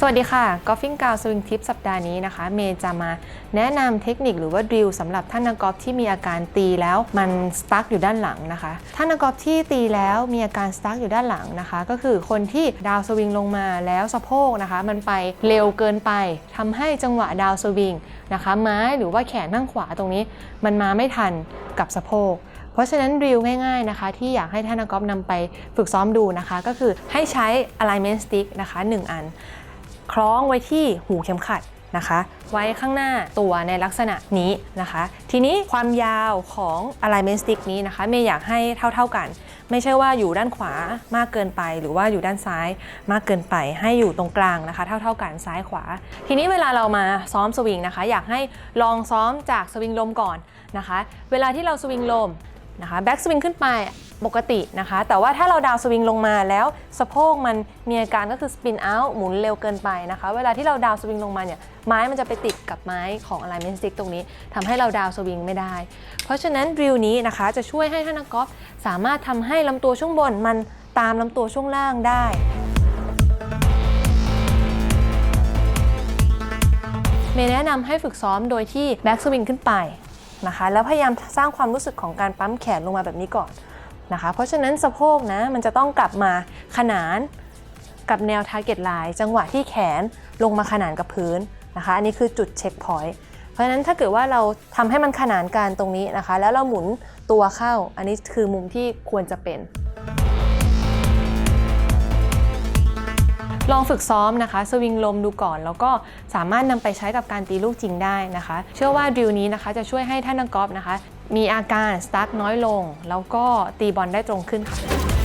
สวัสดีค่ะ Golfing g o w Swing Tip สัปดาห์นี้นะคะ เมย์จะมาแนะนำเทคนิคหรือว่าดริลสำหรับท่านนักกอล์ฟที่มีอาการตีแล้วมันสตั๊กอยู่ด้านหลังนะคะ ท่านนักกอล์ฟที่ตีแล้วมีอาการสตั๊กอยู่ด้านหลังนะคะ ก็คือคนที่ดาวสวิงลงมาแล้วสะโพกนะคะ มันไปเร็วเกินไปทำให้จังหวะดาวสวิงนะคะ ไม้หรือว่าแขนข้างขวาตรงนี้ มันมาไม่ทันกับสะโพกเพราะฉะนั้นดริลง่ายๆนะคะ ที่อยากให้ท่านนักกอล์ฟนำไปฝึกซ้อมดูนะคะ ก็คือให้ใช้ alignment stick นะคะ 1 อัน คล้องไว้ที่หูเข็มขัดนะคะ ไว้ข้างหน้าตัวในลักษณะนี้นะคะ ทีนี้ความยาวของ alignment stick นี้นะคะเมย์อยากให้เท่า ๆกัน ไม่ใช่ว่าอยู่ด้านขวามากเกินไป หรือว่าอยู่ด้านซ้ายมากเกินไป ให้อยู่ตรงกลางนะคะ เท่า ๆกันซ้ายขวา ทีนี้เวลาเรามาซ้อมสวิงนะคะ อยากให้ลองซ้อมจากสวิงลมก่อนนะคะ เวลาที่เราสวิงลมนะคะแบ็กสวิงขึ้นไป ปกตินะคะ แต่ว่าถ้าเราดาวสวิงลงมาแล้วสะโพกมันมีอาการก็คือสปินเอาท์หมุนเร็วเกินไปนะคะ เวลาที่เราดาวสวิงลงมาเนี่ยไม้มันจะไปติดกับไม้ของ alignment stick ตรงนี้ทำให้เราดาวสวิงไม่ได้ เพราะฉะนั้นดริลนี้นะคะจะช่วยให้ท่านนักกอล์ฟสามารถทำให้ลำตัวช่วงบนมันตามลำตัวช่วงล่างได้เมย์แนะนำให้ฝึกซ้อมโดยที่แบ็กสวิงขึ้นไปนะคะ แล้วพยายามสร้างความรู้สึกของการปั๊มแขนลงมาแบบนี้ก่อน นะคะ เพราะฉะนั้นสะโพกนะมันจะต้องกลับมาขนานกับแนว target line จังหวะที่แขนลงมาขนานกับพื้นนะคะ อันนี้คือจุดเช็คพอยต์เพราะฉะนั้นถ้าเกิดว่าเราทำให้มันขนานกันตรงนี้นะคะ แล้วเราหมุนตัวเข้า อันนี้คือมุมที่ควรจะเป็น ลองฝึกซ้อมนะคะ สวิงลมดูก่อน แล้วก็สามารถนำไปใช้กับการตีลูกจริงได้นะคะ เชื่อว่าดริลนี้นะคะจะช่วยให้ท่านนักกอล์ฟนะคะ มีอาการสตาร์ทน้อยลง แล้วก็ตีบอลได้ตรงขึ้นค่ะ